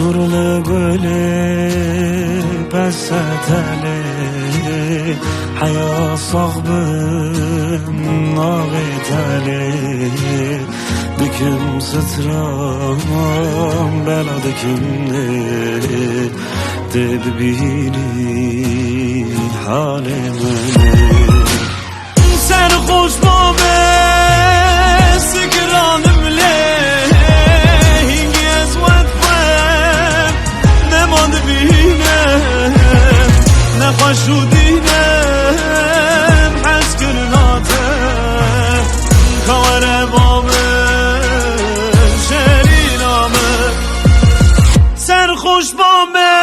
Durle قولي بست علي حياة صعبة ناغت علي Dikim sıtram bela dikimli Dedi bilin halimi باش و دینم حس کرناته خوار بامه شرینامه سر خوش بامه